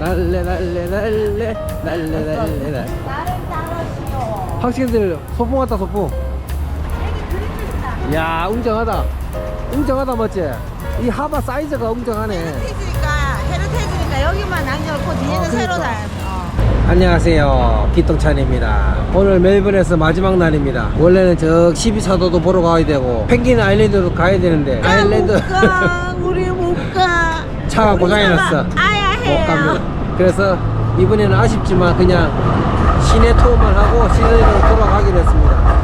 날래 날래 날래 날래 날래 날 학생들 소풍 왔다 소풍 야 웅장하다 웅장하다 맞지? 이 하바 사이즈가 웅장하네 헤르테이지니까 헤르테이지니까 여기만 남겨놓고 뒤에는 어, 새로 그러니까. 달. 어. 안녕하세요 기똥찬입니다 오늘 멜번에서 마지막 날입니다 원래는 저 12차도도 보러 가야 되고 펭귄 아일랜드도 가야 되는데 아일랜드 못 가. 우리 못 가. 차가 우리 고장이 차가 났어 아야 못 해요. 갑니다 그래서 이번에는 아쉽지만 그냥 시내 투어만 하고 시내로 돌아가기로 했습니다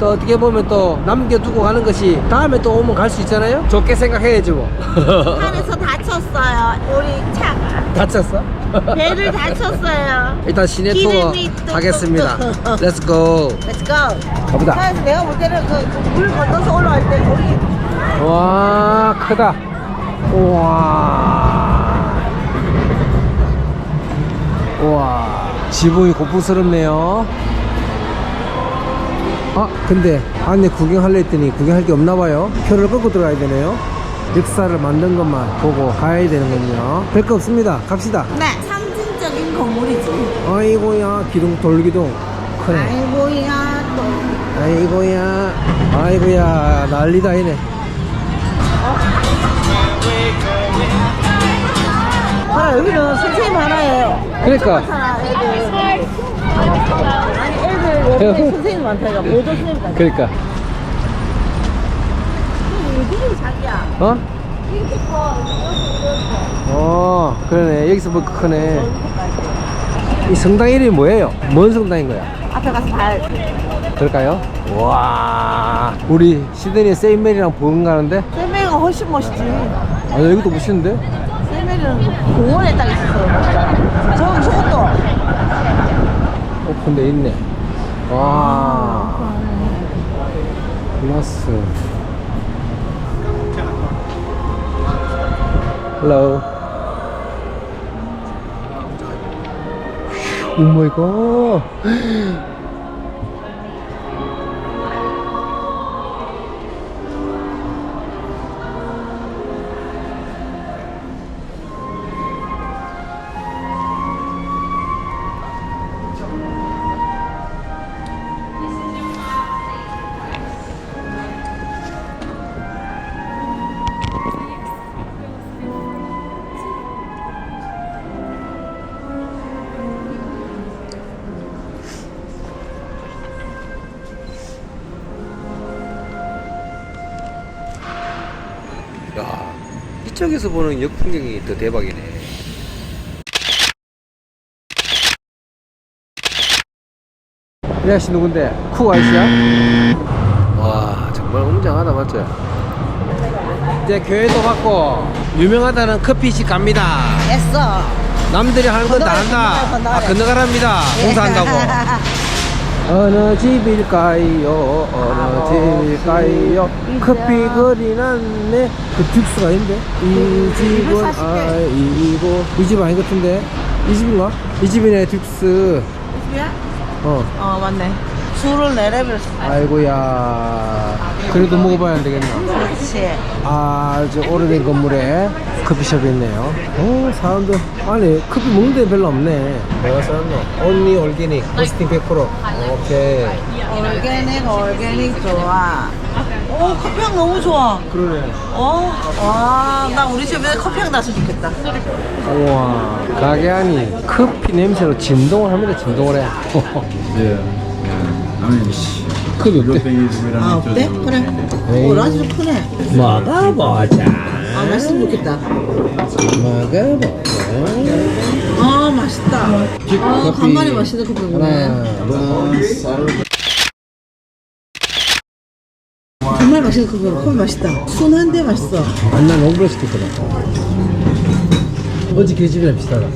또 어떻게 보면 또 남겨두고 가는 것이 다음에 또 오면 갈 수 있잖아요 좋게 생각해야지 뭐 산에서 다쳤어요. 우리 차가 다쳤어? 배를 다쳤어요. 일단 시내 투어 기름이 뚝뚝뚝. 하겠습니다 렛츠고 Let's go. 가보자 차에서 내가 볼 때는 그물 건너서 올라갈 때 우리 와 크다 우와 우와 지붕이 고풍스럽네요. 아 근데 안에 구경하려 했더니 구경할 게 없나봐요. 표를 끊고 들어가야 되네요. 역사를 만든 것만 보고 가야 되는군요. 별거 없습니다. 갑시다. 네 상징적인 건물이지. 아이고야 기둥 돌기둥. 크네 아이고야 또. 아이고야 아이고야 난리다 이네. 아 여기는 선생님 하나예요. 그러니까 많잖아 애들. 아니 애들 여기 선생님 많다니까 모든 선생님 다. 그러니까 이게 자기야. 어? 이렇게 커. 어 그러네 여기서 뭐 크네 이 성당 이름이 뭐예요? 뭔 성당인 거야? 앞에 가서 봐야 그럴까요? 와 우리 시드니 세인메리랑 보는 가는데 세메가 훨씬 멋있지. 아 여기도 멋있는데? 그 공원에 딱 있어서. 저기 저것도. 오픈돼 있네. 와. 글라스. Hello. 오 마이 이쪽에서 보는 역풍경이 더 대박이네. 이 아저씨 누군데? 쿠 아저씨야? 와, 정말 웅장하다, 맞죠? 이제 교회도 갔고, 유명하다는 커피집 갑니다. 했어. 남들이 하는 건 다 건너가래, 한다. 아, 건너가랍니다. 공사한다고. 어느 집일까요? 어느 집일까요? 커피 거리 났네. 그 듀스가 있는데? 이 집은 240 개. 아이고. 이 집 아닌 것 같은데? 이 집인가? 이 집이네, 듀스. 집이야? 어. 어 맞네. 술을 내레벨. 아이고야. 그래도 먹어봐야 안 되겠나? 그렇지. 아주 오래된 건물에 커피숍이 있네요. 오, 사람들. 아니, 커피 먹는 데 별로 없네. 뭐가 사람노? 온리 올게닉, 코스팅 100%. 오케이. 얼게닉 얼게닉 좋아. 오 커피향 너무 좋아. 그러네. 어? 와, 나 우리 집에 커피향 났으면 좋겠다. 우와, 가게 안이 커피 냄새로 진동을 합니다, 진동을 해. Yeah. Good 어때? 아 to. 어때? 그래. 오 라지 좀 크네. 먹어보자. 아 맛있으면 좋겠다. 먹어보자. 아 맛있다. 아 커피. 간만에 맛있는. 하나, 둘, 정말 맛있는 커피구나. 커피 맛있다. 순한데 맛있어. 만난 롱브레 스티커다. 어제 그 집이랑 비슷하다.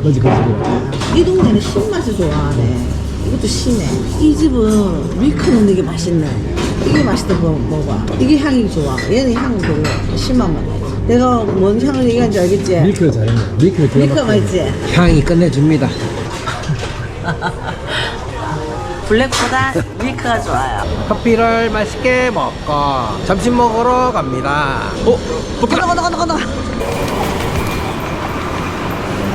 어제 그 집이랑. 이 동네는 신맛을 좋아하네. 이것도 신해. 이 집은 밀크 넣는 게 맛있네. 이게 맛있다 뭐 먹어봐. 이게 향이 좋아. 얘는 향은 별로 신맛만 나지. 내가 뭔 향을 얘기하는지 알겠지? 밀크를 잘했네. 밀크를 기가 밀크가 막히네. 맛있지? 향이 끝내줍니다. 블랙보다 밀크가 좋아요. 커피를 맛있게 먹고 점심 먹으러 갑니다. 어? 건너 건너 건너 건너.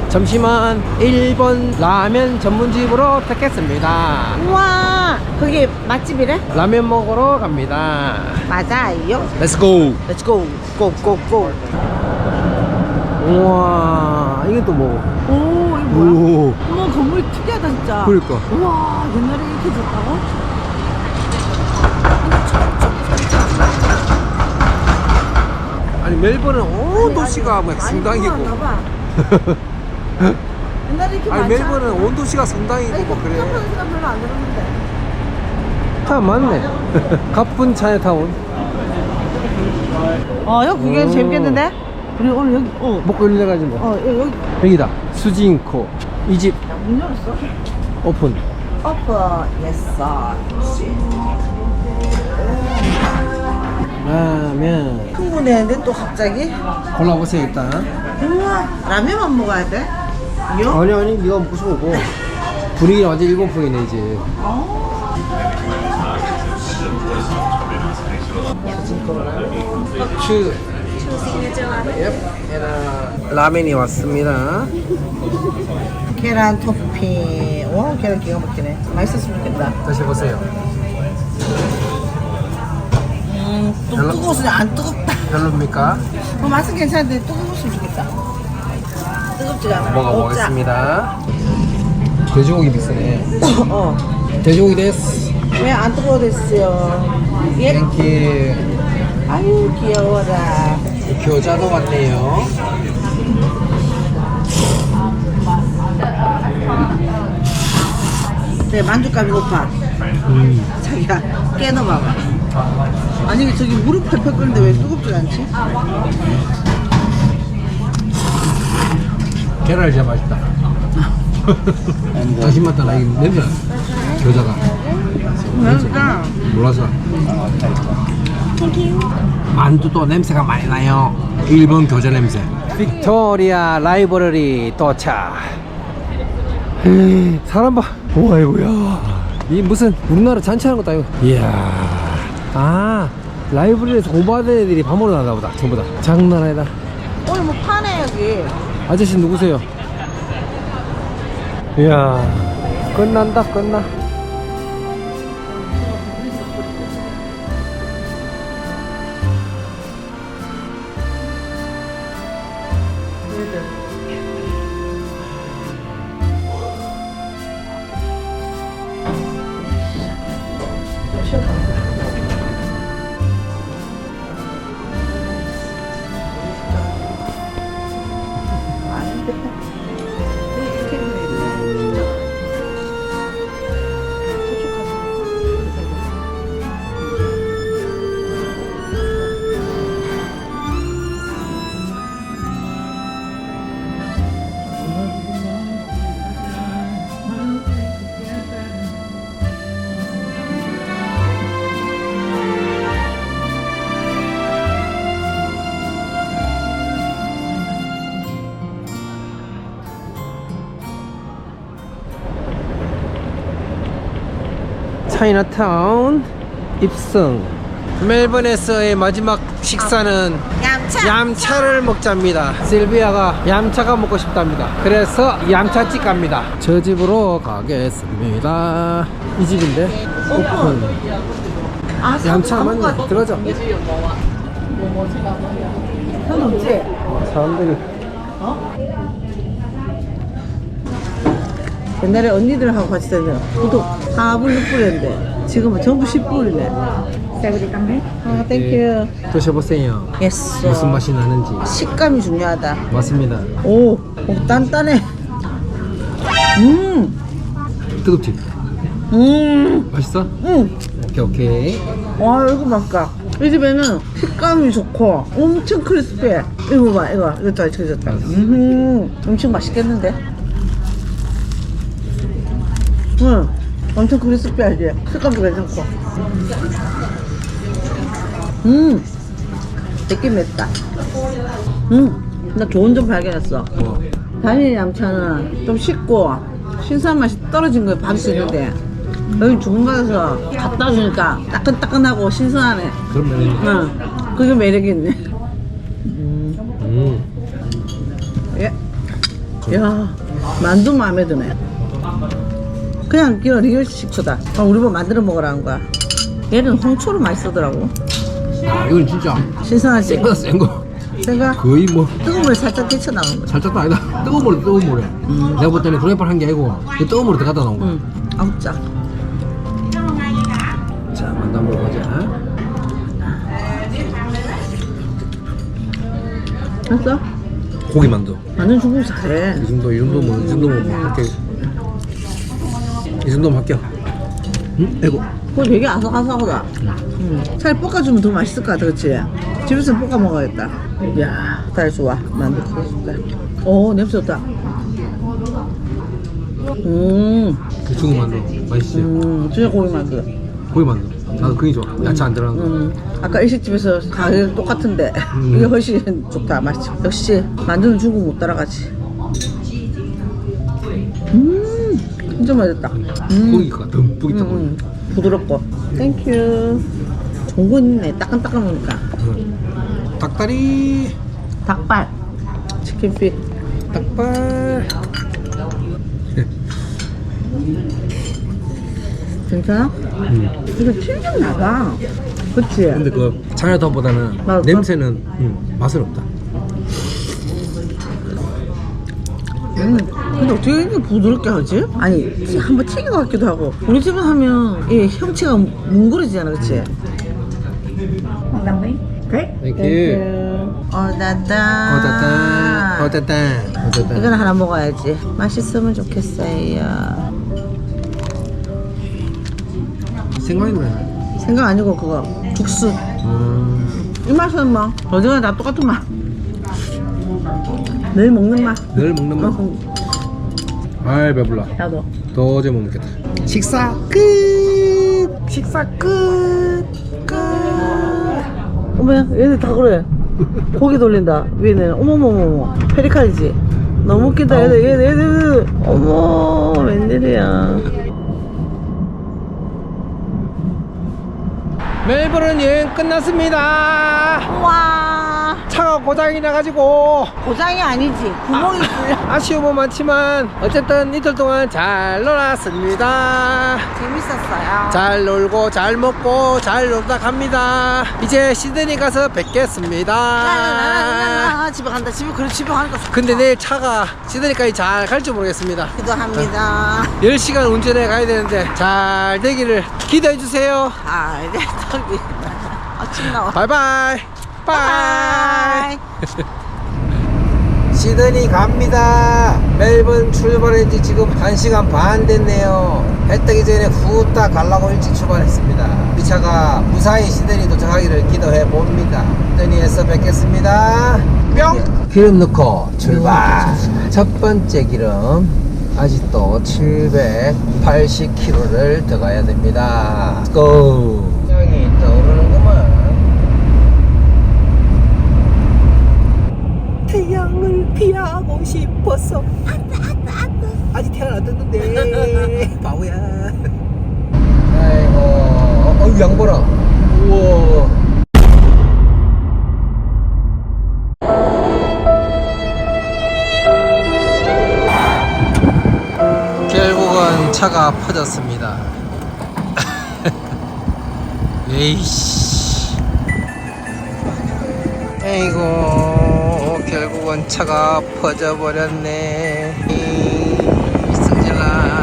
점심은 일본 라면 전문집으로 택했습니다. 우와, 그게 맛집이래? 라면 먹으러 갑니다. 맞아요. Let's go. Let's go, go, go, go. 우와, 이게 또 뭐? 오, 이거 뭐야? 오, 어머, 건물 특이하다, 진짜. 그러니까. 우와, 옛날에 이렇게 좋다고? 아니 멜버른 온 도시가 막 성당이고. 옛날에 이렇게 아니 많지 멜버른 온 도시가 성당이고 아니, 뭐그 그래. 복잡한 시간 별로 안 들었는데. 차 많네. 가쁜 차이타운. 어, 여기 구경 오. 재밌겠는데? 우리 오늘 여기, 어, 먹고 일래 가지 뭐. 어, 여기, 여기 여기다. 수진코. 이 집 문 열었어? 오픈. 오빠, 예스. 라면. 흥분했는데 또 갑자기? 골라보세요 일단. 우와, 라면만 먹어야 돼? 요? 아니 아니 네가 먹고 싶어 먹어. 분위기는 완전 일본 풍이네 이제. 추. 예. 라면이 왔습니다. 계란 토핑. 와, 계란 기가 막히네. 맛있었으면 좋겠다. 다시 보세요. 음, 또 별로- 뜨거웠으면 안 뜨겁다. 별로입니까? 어, 맛은 괜찮은데 뜨거웠으면 좋겠다. 뜨겁지가 않아. 먹어보겠습니다. 돼지고기 믹스네. 어. 돼지고기 데스. 왜안 뜨거워졌어요? 예? 땡큐. 아유, 귀여워라. 교자도 왔네요. 네, 만족감이 높아. 음. 자기야, 깨너봐봐. 아니, 저기 무릎 펄펄 끓는데 왜 뜨겁지 않지? 계란이 진짜 맛있다. 당신 맛다 나 이거 냄새 나. 교자가 그러니까. 몰라서. 만두도 냄새가 많이 나요. 일본 교자 냄새. 빅토리아 라이브러리 도착. 에이, 사람 봐. 오, 아이고야. 이 무슨 우리나라 잔치하는 것도 아니고. 이야. 아, 라이브러리에서 공부하는 애들이 밥 먹으러 나나 보다. 전부 다. 장난 아니다. 오늘 뭐 파네, 여기. 아저씨 누구세요? 이야 끝난다 끝나 차이나타운 입성. 멜번에서의 마지막 식사는 얌차. 얌차 를 먹자입니다. 실비아가 얌차가 먹고 싶답니다. 그래서 얌차집 갑니다. 저 집으로 가겠습니다. 이 집인데 오픈. 아, 얌차 맞네 들어가자 현 없지? 사람들이 옛날에 언니들하고 같이 다녔 구독 4불 6불이었는데 지금은 전부 10불이네. 아 땡큐 드셔보세요. 예스 무슨 맛이 나는지. 식감이 중요하다. 맞습니다. 오, 오 단단해. 음, 뜨겁지? 음, 맛있어? 음. 오케이 오케이. 와 이거 맛있다. 이 집에는 식감이 좋고 엄청 크리스피해. 이거 봐 이거. 이것도 아직 져졌다. 음, 엄청 맛있겠는데 응. 엄청 크리스피하지? 식감도 괜찮고. 음. 되게 맵다. 음 나 좋은 점 발견했어. 뭐? 단일 양차는 좀 식고 신선한 맛이 떨어진 걸 받을 수 있는데 여기 주문받아서 갖다 주니까 따끈따끈하고 신선하네. 그러면 응. 그게 매력이 있네. 음. 예. 야 만두 마음에 드네 그냥 이거 리얼 식초다. 아, 우리 뭐 만들어 먹으라는 거야. 얘는 홍초를 많이 쓰더라고. 아 이건 진짜 신선하지? 센거다 센거. 생각 거의 뭐 뜨거운 물 살짝 데쳐 나온 거야. 살짝도 아니다. 뜨거운 물에 뜨거운 물에. 내가 볼 때는 프라이팬 한게 아니고 그 뜨거운 물에 들어갔다 나온 거야. 응. 아우 짜 자, 만두 한번 보자. 됐어? 고기 만두. 완전 중국 잘해. 이 정도 이 정도면 이 정도면 뭐 할게 이 정도면 할게요 응? 아이고. 그거 되게 아삭아삭하다. 응. 살 볶아주면 더 맛있을 것 같아 그치? 집에서 볶아 먹어야겠다. 이야 다리 좋아. 만두 커졌다 오 냄새 좋다. 음, 그 중국 만두. 맛있지? 음 진짜 고기 만두. 고기 만두. 나도 그게 좋아. 야채 안 들어간 거. 음, 아까 일식집에서 가격 똑같은데. 음. 이게 훨씬 좋다 맛있지. 역시 만두는 중국 못 따라가지 진짜 맛있다. 음. 고기가 듬뿍 있다 보니 음, 부드럽고. 땡큐 있네 따끈따끈하니까. 응. 닭다리. 닭발. 치킨핏 닭발. 괜찮아? 음. 이거 튀김 나가 그치? 근데 그 맞아. 냄새는 음, 맛은 없다. 음, 근데 어떻게 이렇게 부드럽게 하지? 아니 한번 튀긴 것 같기도 하고. 우리 집은 하면 이 형체가 뭉그러지잖아 그치? 그래? 땡큐 어다다. 어따따 어따따 어따따 이건 하나 먹어야지. 맛있으면 좋겠어요. 생각이 나네 생각 아니고 그거 죽순 음, 이 맛은 뭐다 똑같은 맛. 늘 먹는 맛. 늘 먹는 맛. 어, 아이 배불러. 나도. 도저히 못 먹겠다. 식사 끝! 식사 끝! 끝. 어머 얘들 다 그래. 고기 돌린다. 위에는 어머머머머. 페리칼이지. 너무 웃긴다 얘들. 얘들 얘들. 어머 웬일이야. 멜버른 여행 끝났습니다. 우 와 차가 고장이 나가지고 고장이 아니지 구멍이 뚫려 아쉬움은 많지만 어쨌든 이틀 동안 잘 놀았습니다. 재밌었어요 잘 놀고 잘 먹고 잘 놀다 갑니다. 이제 시드니 가서 뵙겠습니다. 라라라라라. 집에 간다 집에 그래 집에 가니까 좋다. 근데 내일 차가 시드니까지 잘 갈지 모르겠습니다. 기도합니다 10시간 운전해 가야 되는데 잘 되기를 기도해 주세요. 아 이제 저기 아침 나와 바이바이. 바이 시드니 갑니다. 멜번 출발한 지 지금 1시간 반 됐네요. 해 뜨기 전에 후딱 가려고 일찍 출발했습니다. 이 차가 무사히 시드니 도착하기를 기도해 봅니다. 시드니에서 뵙겠습니다. 뿅! 기름 넣고 출발. 첫 번째 기름. 아직도 780km를 더 가야 됩니다. Let's 차가 퍼졌습니다. 에이씨. 에이고 결국은 차가 퍼져버렸네 이 승질나